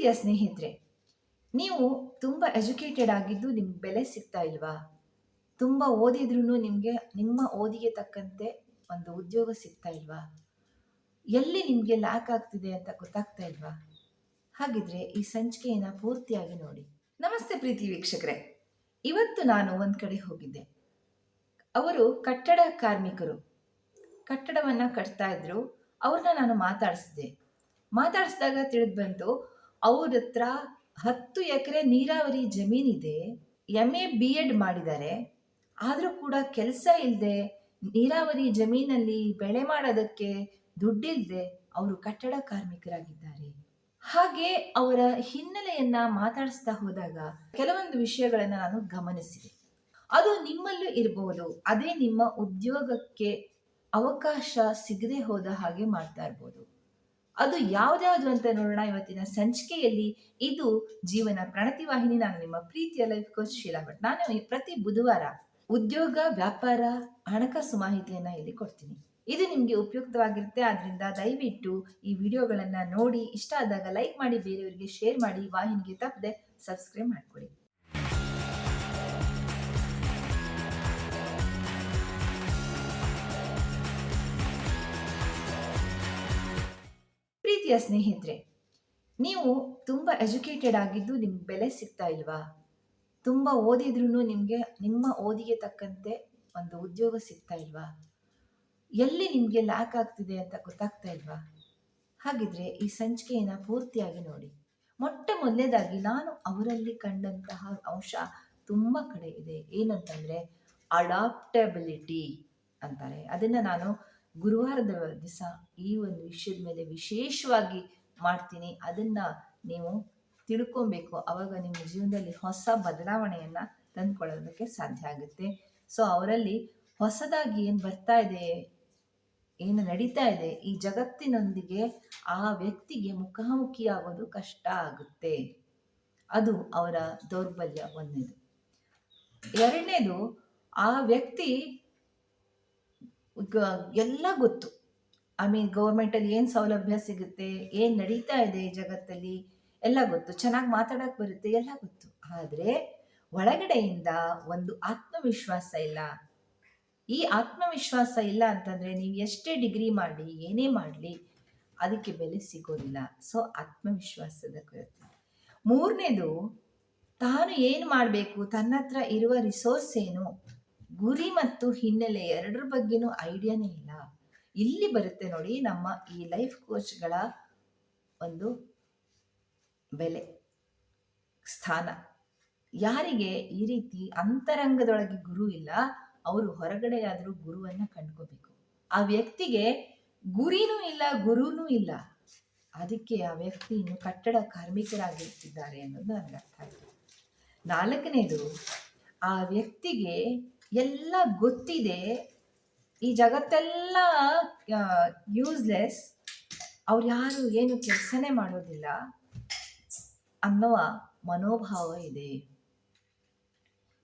ಪ್ರೀತಿಯ ಸ್ನೇಹಿತರೆ, ನೀವು ತುಂಬ ಎಜುಕೇಟೆಡ್ ಆಗಿದ್ದು ನಿಮ್ಗೆ ಬೆಲೆ ಸಿಗ್ತಾ ಇಲ್ವಾ? ತುಂಬ ಓದಿದ್ರೂ ನಿಮಗೆ, ನಿಮ್ಮ ಓದಿಗೆ ತಕ್ಕಂತೆ ಒಂದು ಉದ್ಯೋಗ ಸಿಗ್ತಾ ಇಲ್ವಾ? ಎಲ್ಲಿ ನಿಮಗೆ ಲ್ಯಾಕ್ ಆಗ್ತಿದೆ ಅಂತ ಗೊತ್ತಾಗ್ತಾ ಇಲ್ವಾ? ಹಾಗಿದ್ರೆ ಈ ಸಂಚಿಕೆಯನ್ನು ಪೂರ್ತಿಯಾಗಿ ನೋಡಿ. ನಮಸ್ತೆ ಪ್ರೀತಿ ವೀಕ್ಷಕರೇ. ಇವತ್ತು ನಾನು ಒಂದು ಕಡೆ ಹೋಗಿದ್ದೆ. ಅವರು ಕಟ್ಟಡ ಕಾರ್ಮಿಕರು. ಕಟ್ಟಡವನ್ನು ಕಟ್ತಾ ಇದ್ರು. ಅವ್ರನ್ನ ನಾನು ಮಾತಾಡಿಸಿದೆ. ಮಾತಾಡಿಸಿದಾಗ ತಿಳಿದು ಬಂತು ಅವ್ರ ಹತ್ರ ಹತ್ತು ಎಕರೆ ನೀರಾವರಿ ಜಮೀನಿದೆ. ಎಂ ಎ ಬಿ ಎಡ್ ಮಾಡಿದ್ದಾರೆ. ಆದರೂ ಕೂಡ ಕೆಲಸ ಇಲ್ಲದೆ ನೀರಾವರಿ ಜಮೀನಲ್ಲಿ ಬೆಳೆ ಮಾಡೋದಕ್ಕೆ ದುಡ್ಡಿಲ್ಲದೆ ಅವರು ಕಟ್ಟಡ ಕಾರ್ಮಿಕರಾಗಿದ್ದಾರೆ. ಹಾಗೆ ಅವರ ಹಿನ್ನೆಲೆಯನ್ನ ಮಾತಾಡಿಸ್ತಾ ಹೋದಾಗ ಕೆಲವೊಂದು ವಿಷಯಗಳನ್ನು ನಾನು ಗಮನಿಸಿದೆ. ಅದು ನಿಮ್ಮಲ್ಲೂ ಇರಬಹುದು ಅದೇ ನಿಮ್ಮ ಉದ್ಯೋಗಕ್ಕೆ ಅವಕಾಶ ಸಿಗದೆ ಹೋದ ಹಾಗೆ ಮಾಡ್ತಾ ಇರ್ಬೋದು. ಅದು ಯಾವ್ದ್ಯಾವ್ದು ಅಂತ ನೋಡೋಣ ಇವತ್ತಿನ ಸಂಚಿಕೆಯಲ್ಲಿ. ಇದು ಜೀವನ ಪ್ರಣತಿ ವಾಹಿನಿ. ನಾನು ನಿಮ್ಮ ಪ್ರೀತಿಯ ಲೈಫ್ ಕೋಚ್ ಶೀಲಾ ಭಟ್. ನಾನು ಪ್ರತಿ ಬುಧವಾರ ಉದ್ಯೋಗ, ವ್ಯಾಪಾರ, ಹಣಕಾಸು ಮಾಹಿತಿಯನ್ನ ಇಲ್ಲಿ ಕೊಡ್ತೀನಿ. ಇದು ನಿಮಗೆ ಉಪಯುಕ್ತವಾಗಿರುತ್ತೆ. ಆದ್ರಿಂದ ದಯವಿಟ್ಟು ಈ ವಿಡಿಯೋಗಳನ್ನ ನೋಡಿ, ಇಷ್ಟ ಆದಾಗ ಲೈಕ್ ಮಾಡಿ, ಬೇರೆಯವರಿಗೆ ಶೇರ್ ಮಾಡಿ, ವಾಹಿನಿಗೆ ತಪ್ಪದೆ ಸಬ್ಸ್ಕ್ರೈಬ್ ಮಾಡ್ಕೊಳ್ಳಿ ಪ್ರೀತಿಯ ಸ್ನೇಹಿತರೆ, ನೀವು ತುಂಬ ಎಜುಕೇಟೆಡ್ ಆಗಿದ್ದು ನಿಮ್ಗೆ ಬೆಲೆ ಸಿಗ್ತಾ ಇಲ್ವಾ? ತುಂಬ ಓದಿದ್ರೂ ನಿಮಗೆ, ನಿಮ್ಮ ಓದಿಗೆ ತಕ್ಕಂತೆ ಒಂದು ಉದ್ಯೋಗ ಸಿಗ್ತಾ ಇಲ್ವಾ? ಎಲ್ಲಿ ನಿಮಗೆ ಲ್ಯಾಕ್ ಆಗ್ತಿದೆ ಅಂತ ಗೊತ್ತಾಗ್ತಾ ಇಲ್ವಾ? ಹಾಗಿದ್ರೆ ಈ ಸಂಚಿಕೆಯನ್ನು ಪೂರ್ತಿಯಾಗಿ ನೋಡಿ. ಮೊಟ್ಟ ಮೊದಲನೇದಾಗಿ ನಾನು ಅವರಲ್ಲಿ ಕಂಡಂತಹ ಅಂಶ ತುಂಬ ಕಡೆ ಇದೆ. ಏನಂತಂದರೆ ಅಡಾಪ್ಟಬಿಲಿಟಿ ಅಂತಾರೆ. ಅದನ್ನು ನಾನು ಗುರುವಾರದ ದಿವಸ ಈ ಒಂದು ವಿಷಯದ ಮೇಲೆ ವಿಶೇಷವಾಗಿ ಮಾಡ್ತೀನಿ. ಅದನ್ನ ನೀವು ತಿಳ್ಕೊಬೇಕು. ಅವಾಗ ನಿಮ್ಮ ಜೀವನದಲ್ಲಿ ಹೊಸ ಬದಲಾವಣೆಯನ್ನು ತಂದ್ಕೊಳ್ಳೋದಕ್ಕೆ ಸಾಧ್ಯ ಆಗುತ್ತೆ. ಸೊ ಅವರಲ್ಲಿ ಹೊಸದಾಗಿ ಏನು ಬರ್ತಾ ಇದೆ, ಏನು ನಡೀತಾ ಇದೆ, ಈ ಜಗತ್ತಿನೊಂದಿಗೆ ಆ ವ್ಯಕ್ತಿಗೆ ಮುಖಾಮುಖಿಯಾಗೋದು ಕಷ್ಟ ಆಗುತ್ತೆ. ಅದು ಅವರ ದೌರ್ಬಲ್ಯ ಒಂದನೇದು ಎರಡನೇದು, ಆ ವ್ಯಕ್ತಿ ಎಲ್ಲ ಗೊತ್ತು. ಐ ಮೀನ್ ಗೌರ್ಮೆಂಟಲ್ಲಿ ಏನು ಸೌಲಭ್ಯ ಸಿಗುತ್ತೆ, ಏನು ನಡೀತಾ ಇದೆ ಈ ಜಗತ್ತಲ್ಲಿ, ಎಲ್ಲ ಗೊತ್ತು. ಚೆನ್ನಾಗಿ ಮಾತಾಡೋಕೆ ಬರುತ್ತೆ, ಎಲ್ಲ ಗೊತ್ತು. ಆದರೆ ಒಳಗಡೆಯಿಂದ ಒಂದು ಆತ್ಮವಿಶ್ವಾಸ ಇಲ್ಲ. ಈ ಆತ್ಮವಿಶ್ವಾಸ ಇಲ್ಲ ಅಂತಂದರೆ ನೀವು ಎಷ್ಟೇ ಡಿಗ್ರಿ ಮಾಡಿ ಏನೇ ಮಾಡಲಿ, ಅದಕ್ಕೆ ಬೆಲೆ ಸಿಗೋದಿಲ್ಲ. ಸೊ ಆತ್ಮವಿಶ್ವಾಸದ ಕೊರತೆ. ಮೂರನೇದು, ತಾನು ಏನು ಮಾಡಬೇಕು ತನ್ನ ಹತ್ರ ಇರುವ ರಿಸೋರ್ಸ್ ಏನು? ಗುರಿ ಮತ್ತು ಹಿನ್ನೆಲೆ ಎರಡರ ಬಗ್ಗೆನೂ ಐಡಿಯಾನೇ ಇಲ್ಲ. ಇಲ್ಲಿ ಬರುತ್ತೆ ನೋಡಿ ನಮ್ಮ ಈ ಲೈಫ್ ಕೋಚ್ಗಳ ಒಂದು ಬೆಲೆ, ಸ್ಥಾನ. ಯಾರಿಗೆ ಈ ರೀತಿ ಅಂತರಂಗದೊಳಗೆ ಗುರು ಇಲ್ಲ, ಅವರು ಹೊರಗಡೆ ಆದರೂ ಗುರುವನ್ನ ಕಂಡ್ಕೋಬೇಕು. ಆ ವ್ಯಕ್ತಿಗೆ ಗುರಿನೂ ಇಲ್ಲ, ಗುರುನೂ ಇಲ್ಲ. ಅದಕ್ಕೆ ಆ ವ್ಯಕ್ತಿ ಇನ್ನು ಕಟ್ಟಡ ಕಾರ್ಮಿಕರಾಗಿರ್ತಿದ್ದಾರೆ ಅನ್ನೋದು ನನಗೆ ಅರ್ಥ ಆಯಿತು. ನಾಲ್ಕನೇದು, ಆ ವ್ಯಕ್ತಿಗೆ ಎಲ್ಲ ಗೊತ್ತಿದೆ. ಈ ಜಗತ್ತೆಲ್ಲ ಯೂಸ್ಲೆಸ್ ಅವ್ರು ಯಾರು, ಏನು ಕೆಲಸನೇ ಮಾಡೋದಿಲ್ಲ. ಅನ್ನುವ ಮನೋಭಾವ ಇದೆ.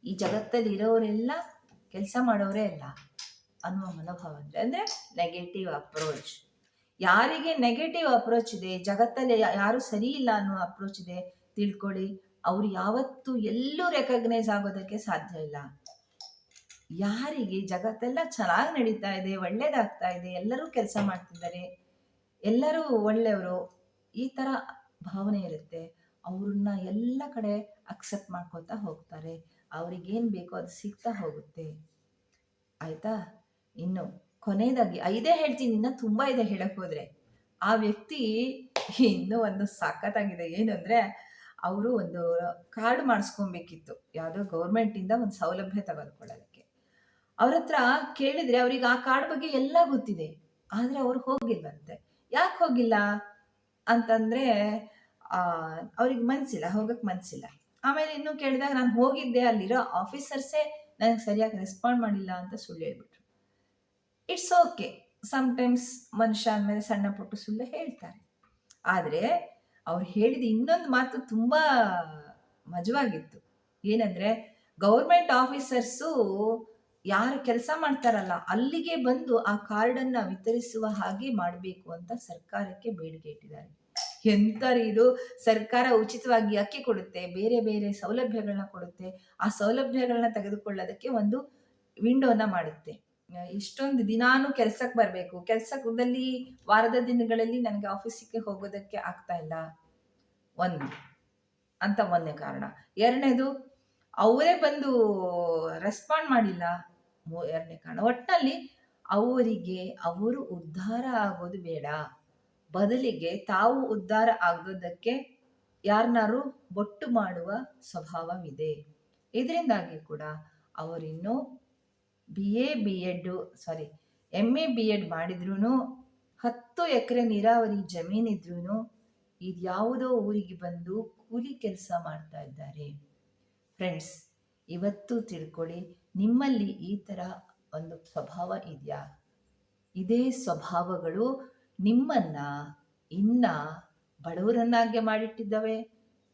ಈ ಜಗತ್ತಲ್ಲಿ ಇರೋರೆಲ್ಲ ಕೆಲಸ ಮಾಡೋರೇ ಅಲ್ಲ ಅನ್ನುವ ಮನೋಭಾವ ಅಂದರೆ ಅಂದರೆ ನೆಗೆಟಿವ್ ಅಪ್ರೋಚ್ ಯಾರಿಗೆ ನೆಗೆಟಿವ್ ಅಪ್ರೋಚ್ ಇದೆ, ಜಗತ್ತಲ್ಲಿ ಯಾರು ಸರಿ ಇಲ್ಲ ಅನ್ನೋ ಅಪ್ರೋಚ್ ಇದೆ, ತಿಳ್ಕೊಳ್ಳಿ. ಅವ್ರು ಯಾವತ್ತೂ ಎಲ್ಲೂ ರೆಕಗ್ನೈಸ್ ಆಗೋದಕ್ಕೆ ಸಾಧ್ಯ ಇಲ್ಲ. ಯಾರಿಗೆ ಜಗತ್ತೆಲ್ಲ ಚೆನ್ನಾಗಿ ನಡೀತಾ ಇದೆ, ಒಳ್ಳೇದಾಗ್ತಾ ಇದೆ, ಎಲ್ಲರೂ ಕೆಲಸ ಮಾಡ್ತಿದ್ದಾರೆ, ಎಲ್ಲರೂ ಒಳ್ಳೆಯವರು, ಈ ಥರ ಭಾವನೆ ಇರುತ್ತೆ. ಅವ್ರನ್ನ ಎಲ್ಲ ಕಡೆ ಅಕ್ಸೆಪ್ಟ್ ಮಾಡ್ಕೊತಾ ಹೋಗ್ತಾರೆ. ಅವ್ರಿಗೇನು ಬೇಕೋ ಅದು ಸಿಗ್ತಾ ಹೋಗುತ್ತೆ. ಆಯ್ತಾ? ಇನ್ನು ಕೊನೆಯದಾಗಿ ಐದೇ ಹೇಳ್ತೀನಿ, ಇನ್ನ ತುಂಬ ಇದೆ ಹೇಳಕ್ ಹೋದ್ರೆ. ಆ ವ್ಯಕ್ತಿ ಇನ್ನೂ ಒಂದು ಸಕ್ಕತ್ತಾಗಿದೆ ಏನು ಅಂದರೆ, ಅವರು ಒಂದು ಕಾರ್ಡ್ ಮಾಡಿಸ್ಕೊಬೇಕಿತ್ತು. ಯಾವುದೋ ಗೌರ್ಮೆಂಟಿಂದ ಒಂದು ಸೌಲಭ್ಯ ತೆಗೆದುಕೊಳ್ಳೋದಕ್ಕೆ ಅವ್ರ ಹತ್ರ ಕೇಳಿದ್ರೆ ಅವ್ರಿಗೆ ಆ ಕಾರ್ಡ್ ಬಗ್ಗೆ ಎಲ್ಲ ಗೊತ್ತಿದೆ. ಆದ್ರೆ ಅವ್ರು ಹೋಗಿಲ್ವಂತೆ. ಯಾಕೆ ಹೋಗಿಲ್ಲ? ಅಂತಂದ್ರೆ ಆ, ಅವ್ರಿಗೆ ಮನ್ಸಿಲ್ಲ ಹೋಗಕ್ ಮನ್ಸಿಲ್ಲ. ಆಮೇಲೆ ಇನ್ನು ಕೇಳಿದಾಗ ನಾನು ಹೋಗಿದ್ದೆ ಅಲ್ಲಿರೋ ಆಫೀಸರ್ಸೇ ನನಗೆ ಸರಿಯಾಗಿ ರೆಸ್ಪಾಂಡ್ ಮಾಡಿಲ್ಲ ಅಂತ ಸುಳ್ಳು ಹೇಳ್ಬಿಟ್ರು. ಇಟ್ಸ್ ಓಕೆ ಸಮ್ಟೈಮ್ಸ್ ಮನುಷ್ಯ ಅಂದಮೇಲೆ ಸಣ್ಣ ಪುಟ್ಟ ಸುಳ್ಳು ಹೇಳ್ತಾರೆ. ಆದರೆ ಅವ್ರು ಹೇಳಿದ ಇನ್ನೊಂದು ಮಾತು ತುಂಬ ಮಜವಾಗಿತ್ತು. ಏನಂದರೆ ಗೌರ್ಮೆಂಟ್ ಆಫೀಸರ್ಸು ಯಾರು ಕೆಲಸ ಮಾಡ್ತಾರಲ್ಲ, ಅಲ್ಲಿಗೆ ಬಂದು ಆ ಕಾರ್ಡನ್ನು ವಿತರಿಸುವ ಹಾಗೆ ಮಾಡಬೇಕು ಅಂತ ಸರ್ಕಾರಕ್ಕೆ ಬೇಡಿಕೆ ಇಟ್ಟಿದ್ದಾರೆ. ಎಂಥರು ಇದು ಸರ್ಕಾರ ಉಚಿತವಾಗಿ ಅಕ್ಕಿ ಕೊಡುತ್ತೆ? ಬೇರೆ ಬೇರೆ ಸೌಲಭ್ಯಗಳನ್ನ ಕೊಡುತ್ತೆ. ಆ ಸೌಲಭ್ಯಗಳನ್ನ ತೆಗೆದುಕೊಳ್ಳೋದಕ್ಕೆ ಒಂದು ವಿಂಡೋನ ಮಾಡುತ್ತೆ. ಇಷ್ಟೊಂದು ದಿನಾನು ಕೆಲ್ಸಕ್ಕೆ ಬರಬೇಕು. ಕೆಲಸದಲ್ಲಿ ವಾರದ ದಿನಗಳಲ್ಲಿ ನನಗೆ ಆಫೀಸಿಗೆ ಹೋಗೋದಕ್ಕೆ ಆಗ್ತಾ ಇಲ್ಲ. ಒಂದು ಅಂತ ಒಂದನೇ ಕಾರಣ. ಎರಡನೇದು, ಅವರೇ ಬಂದು ರೆಸ್ಪಾಂಡ್ ಮಾಡಿಲ್ಲ. ಎರಡನೇ ಕಾರಣ. ಒಟ್ಟಿನಲ್ಲಿ ಅವರಿಗೆ ಅವರು ಉದ್ಧಾರ ಆಗೋದು ಬೇಡ. ಬದಲಿಗೆ ತಾವು ಉದ್ಧಾರ ಆಗೋದಕ್ಕೆ ಯಾರನ್ನಾರು ಬೊಟ್ಟು ಮಾಡುವ ಸ್ವಭಾವವಿದೆ. ಇದರಿಂದಾಗಿ ಕೂಡ ಅವರಿನ್ನೂ B A B Ed sorry M A B Ed ಮಾಡಿದ್ರೂ ಹತ್ತು ಎಕರೆ ನೀರಾವರಿ ಜಮೀನಿದ್ರೂ ಇದ್ಯಾವುದೋ ಊರಿಗೆ ಬಂದು ಕೂಲಿ ಕೆಲಸ ಮಾಡ್ತಾ ಇದ್ದಾರೆ. ಫ್ರೆಂಡ್ಸ್ ಇವತ್ತು ತಿಳ್ಕೊಳ್ಳಿ ನಿಮ್ಮಲ್ಲಿ ಈ ಥರ ಒಂದು ಸ್ವಭಾವ ಇದೆಯಾ? ಇದೇ ಸ್ವಭಾವಗಳು ನಿಮ್ಮನ್ನ ಇನ್ನ ಬಡವರನ್ನಾಗೆ ಮಾಡಿಟ್ಟಿದ್ದಾವೆ.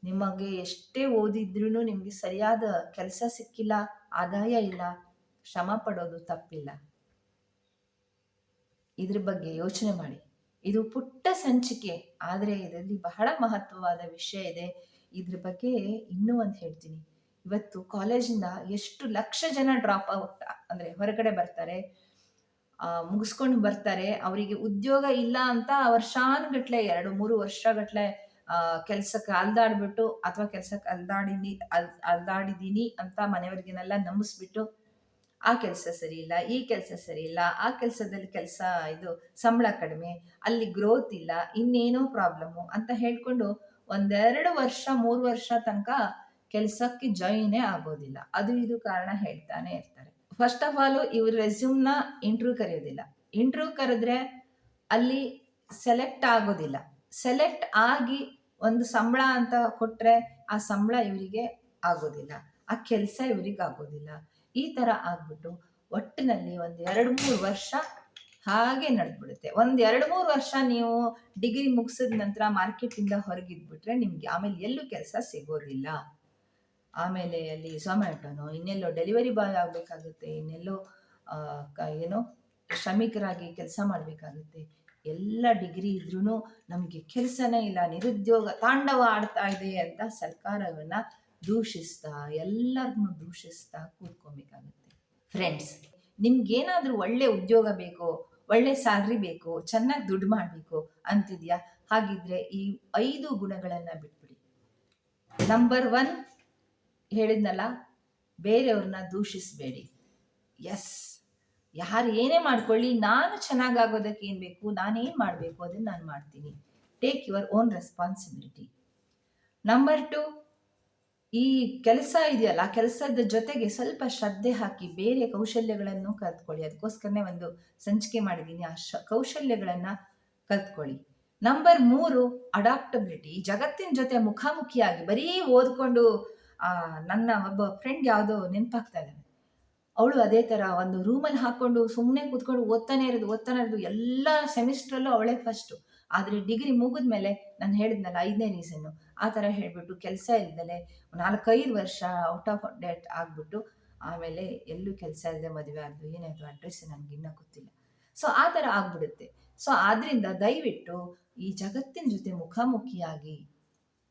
ನಿಮಗೆ ಎಷ್ಟೇ ಓದಿದ್ರೂ ನಿಮಗೆ ಸರಿಯಾದ ಕೆಲಸ ಸಿಕ್ಕಿಲ್ಲ, ಆದಾಯ ಇಲ್ಲ, ಶ್ರಮ ಪಡೋದು ತಪ್ಪಿಲ್ಲ. ಇದ್ರ ಬಗ್ಗೆ ಯೋಚನೆ ಮಾಡಿ. ಇದು ಪುಟ್ಟ ಸಂಚಿಕೆ, ಆದರೆ ಇದರಲ್ಲಿ ಬಹಳ ಮಹತ್ವವಾದ ವಿಷಯ ಇದೆ. ಇದ್ರ ಬಗ್ಗೆ ಇನ್ನೂ ಒಂದು ಹೇಳ್ತೀನಿ. ಇವತ್ತು ಕಾಲೇಜಿಂದ ಎಷ್ಟು ಲಕ್ಷ ಜನ ಡ್ರಾಪ್ ಔಟ್ ಅಂದ್ರೆ ಹೊರಗಡೆ ಬರ್ತಾರೆ ಮುಗಿಸ್ಕೊಂಡು ಬರ್ತಾರೆ, ಅವರಿಗೆ ಉದ್ಯೋಗ ಇಲ್ಲ ಅಂತ ವರ್ಷಾನುಗಟ್ಲೆ, ಎರಡು ಮೂರು ವರ್ಷಗಟ್ಲೆ ಕೆಲ್ಸಕ್ಕೆ ಅಲ್ದಾಡ್ಬಿಟ್ಟು ಅಥವಾ ಕೆಲ್ಸಕ್ಕೆ ಅಲ್ದಾಡಿನಿ, ಅಲ್, ಅಲ್ದಾಡಿದೀನಿ ಅಂತ ಮನೆಯವ್ರಿಗೆನೆಲ್ಲ ನಂಬಿಸ್ಬಿಟ್ಟು ಆ ಕೆಲಸ ಸರಿ ಇಲ್ಲ, ಈ ಕೆಲಸ ಸರಿ ಇಲ್ಲ, ಆ ಕೆಲಸದಲ್ಲಿ ಕೆಲಸ ಇದು ಸಂಬಳ ಕಡಿಮೆ, ಅಲ್ಲಿ ಗ್ರೋತ್ ಇಲ್ಲ, ಇನ್ನೇನೋ ಪ್ರಾಬ್ಲಮ್ಮು ಅಂತ ಹೇಳ್ಕೊಂಡು ಒಂದೆರಡು ವರ್ಷ, ಮೂರು ವರ್ಷ ತನಕ ಕೆಲಸಕ್ಕೆ ಜಾಯಿನೇ ಆಗೋದಿಲ್ಲ. ಅದು ಇದು ಕಾರಣ ಹೇಳ್ತಾನೆ ಇರ್ತಾರೆ. ಫಸ್ಟ್ ಆಫ್ ಆಲ್ ಇವ್ರ ರೆಸ್ಯೂಮ್ನ ಇಂಟರ್ವ್ಯೂ ಕರೆಯೋದಿಲ್ಲ. ಇಂಟರ್ವ್ಯೂ ಕರೆದ್ರೆ ಅಲ್ಲಿ ಸೆಲೆಕ್ಟ್ ಆಗೋದಿಲ್ಲ. ಸೆಲೆಕ್ಟ್ ಆಗಿ ಒಂದು ಸಂಬಳ ಅಂತ ಕೊಟ್ರೆ ಆ ಸಂಬಳ ಇವರಿಗೆ ಆಗೋದಿಲ್ಲ. ಆ ಕೆಲಸ ಇವರಿಗೆ ಆಗೋದಿಲ್ಲ. ಈ ಥರ ಆಗ್ಬಿಟ್ಟು ಒಟ್ಟಿನಲ್ಲಿ ಒಂದು ಎರಡು ಮೂರು ವರ್ಷ ಹಾಗೆ ನಡೆದ್ಬಿಡುತ್ತೆ. ಒಂದು ಎರಡು ಮೂರು ವರ್ಷ ನೀವು ಡಿಗ್ರಿ ಮುಗಿಸಿದ ನಂತರ ಮಾರ್ಕೆಟಿಂದ ಹೊರಗಿದ್ಬಿಟ್ರೆ ನಿಮಗೆ ಆಮೇಲೆ ಎಲ್ಲೂ ಕೆಲಸ ಸಿಗೋದಿಲ್ಲ. ಆಮೇಲೆ ಅಲ್ಲಿ ಝೊಮ್ಯಾಟೋನೋ ಇನ್ನೆಲ್ಲೋ ಡೆಲಿವರಿ ಬಾಯ್ ಆಗಬೇಕಾಗುತ್ತೆ ಇನ್ನೆಲ್ಲೋ ಏನೋ ಶ್ರಮಿಕರಾಗಿ ಕೆಲಸ ಮಾಡಬೇಕಾಗುತ್ತೆ. ಎಲ್ಲ ಡಿಗ್ರಿ ಇದ್ರೂ ನಮಗೆ ಕೆಲಸನೇ ಇಲ್ಲ ನಿರುದ್ಯೋಗ ತಾಂಡವ ಆಡ್ತಾ ಇದೆ ಅಂತ ಸರ್ಕಾರವನ್ನು ದೂಷಿಸ್ತಾ ಎಲ್ಲರನ್ನು ದೂಷಿಸ್ತಾ ಕೂತ್ಕೊಬೇಕಾಗುತ್ತೆ. ಫ್ರೆಂಡ್ಸ್ ನಿಮ್ಗೇನಾದರೂ ಒಳ್ಳೆ ಉದ್ಯೋಗ ಬೇಕು ಒಳ್ಳೆ ಸ್ಯಾಲ್ರಿ ಬೇಕು ಚೆನ್ನಾಗಿ ದುಡ್ಡು ಮಾಡಬೇಕು ಅಂತಿದ್ಯಾ? ಹಾಗಿದ್ರೆ ಈ ಐದು ಗುಣಗಳನ್ನು ಬಿಟ್ಬಿಡಿ. ನಂಬರ್ ಒನ್ ಹೇಳಿದ್ನಲ್ಲ, ಬೇರೆಯವ್ರನ್ನ ದೂಷಿಸಬೇಡಿ. ಎಸ್ ಯಾರು ಏನೇ ಮಾಡ್ಕೊಳ್ಳಿ, ನಾನು ಚೆನ್ನಾಗಾಗೋದಕ್ಕೆ ಏನು ಬೇಕು, ನಾನೇನು ಮಾಡಬೇಕು ಅದನ್ನು ನಾನು ಮಾಡ್ತೀನಿ. Take your own responsibility number two ಈ ಕೆಲಸ ಇದೆಯಲ್ಲ, ಕೆಲಸದ ಜೊತೆಗೆ ಸ್ವಲ್ಪ ಶ್ರದ್ಧೆ ಹಾಕಿ ಬೇರೆ ಕೌಶಲ್ಯಗಳನ್ನು ಕಲ್ತ್ಕೊಳ್ಳಿ. ಅದಕ್ಕೋಸ್ಕರನೇ ಒಂದು ಸಂಚಿಕೆ ಮಾಡಿದ್ದೀನಿ, ಆ ಶ, ಕೌಶಲ್ಯಗಳನ್ನು ಕಲ್ತ್ಕೊಳ್ಳಿ. ನಂಬರ್ ಮೂರು ಅಡಾಪ್ಟಬಿಲಿಟಿ ಜಗತ್ತಿನ ಜೊತೆ ಮುಖಾಮುಖಿಯಾಗಿ ಬರೀ ಓದ್ಕೊಂಡು ಆ, ನನ್ನ ಒಬ್ಬ ಫ್ರೆಂಡ್ ಯಾವುದೋ ನೆನಪಾಗ್ತಾ ಇದ್ದಾನೆ. ಅವಳು ಅದೇ ಥರ ಒಂದು ರೂಮಲ್ಲಿ ಹಾಕ್ಕೊಂಡು ಸುಮ್ಮನೆ ಕೂತ್ಕೊಂಡು ಓದ್ತಾನೆ ಇರೋದು ಓದ್ತಾನೆ ಇರೋದು ಎಲ್ಲ ಸೆಮಿಸ್ಟ್ರಲ್ಲೂ ಅವಳೇ ಫಸ್ಟು ಆದರೆ ಡಿಗ್ರಿ ಮುಗಿದ್ಮೇಲೆ ನಾನು ಹೇಳಿದ್ನಲ್ಲ ಐದನೇ ರೀಸನ್ನು ಆ ಥರ ಹೇಳಿಬಿಟ್ಟು ಕೆಲಸ ಇಲ್ದಲೆ ನಾಲ್ಕೈದು ವರ್ಷ ಔಟ್ ಆಫ್ ಡೇಟ್ ಆಗಿಬಿಟ್ಟು ಆಮೇಲೆ ಎಲ್ಲೂ ಕೆಲಸ ಇಲ್ಲದೆ ಮದುವೆ ಆದ್ದು ಏನಾಯಿತು ಅಡ್ರೆಸ್ ನನಗೆ ಇನ್ನೂ ಗೊತ್ತಿಲ್ಲ. ಸೊ ಆ ಥರ ಆಗ್ಬಿಡುತ್ತೆ. ಸೊ ಆದ್ದರಿಂದ ದಯವಿಟ್ಟು ಈ ಜಗತ್ತಿನ ಜೊತೆ ಮುಖಾಮುಖಿಯಾಗಿ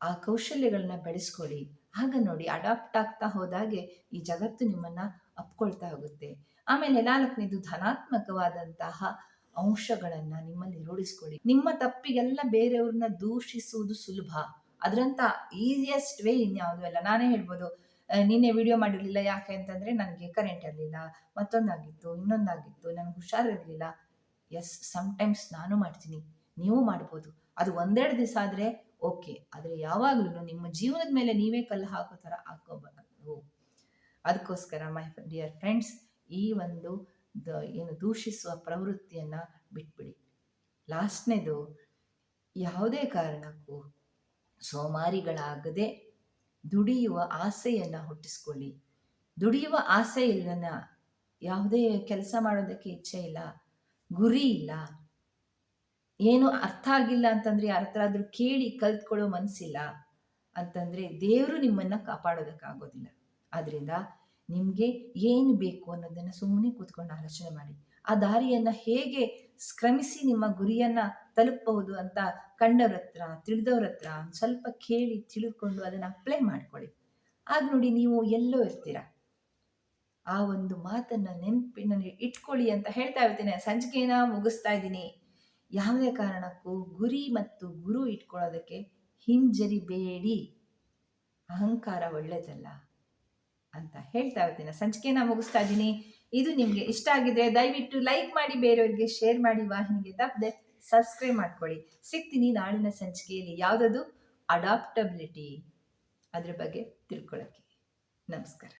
ಆ ಕೌಶಲ್ಯಗಳನ್ನ ಬೆಳೆಸ್ಕೊಳ್ಳಿ. ಆಗ ನೋಡಿ ಅಡಾಪ್ಟ್ ಆಗ್ತಾ ಹೋದಾಗೆ ಈ ಜಗತ್ತು ನಿಮ್ಮನ್ನ ಅಪ್ಕೊಳ್ತಾ ಹೋಗುತ್ತೆ. ಆಮೇಲೆ ನಾಲ್ಕನೇದು ಧನಾತ್ಮಕವಾದಂತಹ ಅಂಶಗಳನ್ನ ನಿಮ್ಮಲ್ಲಿ ರೂಢಿಸ್ಕೊಳ್ಳಿ. ನಿಮ್ಮ ತಪ್ಪಿಗೆಲ್ಲ ಬೇರೆಯವ್ರನ್ನ ದೂಷಿಸುವುದು ಸುಲಭ. ಅದರಂತ ಈಸಿಯೆಸ್ಟ್ ವೇ ಇನ್ಯಾವುದು ಅಲ್ಲ. ನಾನೇ ಹೇಳ್ಬೋದು ನಿನ್ನೆ ವಿಡಿಯೋ ಮಾಡಿರಲಿಲ್ಲ ಯಾಕೆ ಅಂತಂದ್ರೆ ನನಗೆ ಕರೆಂಟ್ ಇರಲಿಲ್ಲ, ಮತ್ತೊಂದಾಗಿತ್ತು, ಇನ್ನೊಂದಾಗಿತ್ತು, ನನಗೆ ಹುಷಾರಿರಲಿಲ್ಲ. ಎಸ್ ಸಮ್ಟೈಮ್ಸ್ ನಾನು ಮಾಡ್ತೀನಿ, ನೀವು ಮಾಡ್ಬೋದು. ಅದು ಒಂದೆರಡು ದಿವಸ ಆದರೆ ಓಕೆ ಆದರೆ ಯಾವಾಗಲೂ ನಿಮ್ಮ ಜೀವನದ ಮೇಲೆ ನೀವೇ ಕಲ್ಲು ಹಾಕೋ ಥರ ಹಾಕೋಬಾರ್ದು. ಅದಕ್ಕೋಸ್ಕರ ಮೈ ಡಿಯರ್ ಫ್ರೆಂಡ್ಸ್ ಈ ಒಂದು ದ, ಏನು ದೂಷಿಸುವ ಪ್ರವೃತ್ತಿಯನ್ನು ಬಿಟ್ಬಿಡಿ. ಲಾಸ್ಟ್ನೇದು ಯಾವುದೇ ಕಾರಣಕ್ಕೂ ಸೋಮಾರಿಗಳಾಗದೆ ದುಡಿಯುವ ಆಸೆಯನ್ನು ಹುಟ್ಟಿಸ್ಕೊಳ್ಳಿ. ದುಡಿಯುವ ಆಸೆ ಇಲ್ಲನ ಯಾವುದೇ ಕೆಲಸ ಮಾಡೋದಕ್ಕೆ ಇಚ್ಛೆ ಇಲ್ಲ. ಗುರಿ ಇಲ್ಲ. ಏನು ಅರ್ಥ ಆಗಿಲ್ಲ ಅಂತಂದ್ರೆ ಯಾರ ಹತ್ರ ಆದ್ರೂ ಕೇಳಿ ಕಲ್ತ್ಕೊಳ್ಳೋ ಮನಸ್ಸಿಲ್ಲ ಅಂತಂದ್ರೆ ದೇವರು ನಿಮ್ಮನ್ನ ಕಾಪಾಡೋದಕ್ಕಾಗೋದಿಲ್ಲ. ಆದ್ರಿಂದ ನಿಮಗೆ ಏನು ಬೇಕು ಅನ್ನೋದನ್ನ ಸುಮ್ಮನೆ ಕೂತ್ಕೊಂಡು ಆಲೋಚನೆ ಮಾಡಿ. ಆ ದಾರಿಯನ್ನ ಹೇಗೆ ಸ್ಕ್ರಮಿಸಿ ನಿಮ್ಮ ಗುರಿಯನ್ನ ತಲುಪಬಹುದು ಅಂತ ಕಂಡವ್ರ ಹತ್ರ, ತಿಳಿದವ್ರ ಹತ್ರ ಸ್ವಲ್ಪ ಕೇಳಿ ತಿಳಿದುಕೊಂಡು ಅದನ್ನು ಅಪ್ಲೈ ಮಾಡ್ಕೊಳ್ಳಿ. ಆಗ ನೋಡಿ ನೀವು ಎಲ್ಲೋ ಇರ್ತೀರ. ಆ ಒಂದು ಮಾತನ್ನ ನೆನಪಿನಲ್ಲಿ ಇಟ್ಕೊಳ್ಳಿ ಅಂತ ಹೇಳ್ತಾ ಇರ್ತೇನೆ. ಸಂಚಿಕೆನ ಮುಗಿಸ್ತಾ ಇದ್ದೀನಿ. ಯಾವುದೇ ಕಾರಣಕ್ಕೂ ಗುರಿ ಮತ್ತು ಗುರು ಇಟ್ಕೊಳ್ಳೋದಕ್ಕೆ ಹಿಂಜರಿಬೇಡಿ. ಅಹಂಕಾರ ಒಳ್ಳೇದಲ್ಲ ಅಂತ ಹೇಳ್ತಾ ಇರ್ತೀನಿ. ಸಂಚಿಕೆನ ಮುಗಿಸ್ತಾ ಇದ್ದೀನಿ. ಇದು ನಿಮಗೆ ಇಷ್ಟ ಆಗಿದ್ರೆ ದಯವಿಟ್ಟು ಲೈಕ್ ಮಾಡಿ, ಬೇರೆಯವರಿಗೆ ಶೇರ್ ಮಾಡಿ, ವಾಹಿನಿಗೆ ತಪ್ಪದೆ ಸಬ್ಸ್ಕ್ರೈಬ್ ಮಾಡ್ಕೊಳ್ಳಿ. ಸಿಗ್ತೀನಿ ನಾಳಿನ ಸಂಚಿಕೆಯಲ್ಲಿ ಯಾವುದದು? ಅಡಾಪ್ಟಬಿಲಿಟಿ ಅದ್ರ ಬಗ್ಗೆ ತಿಳ್ಕೊಳ್ಳೋಕ್ಕೆ ನಮಸ್ಕಾರ.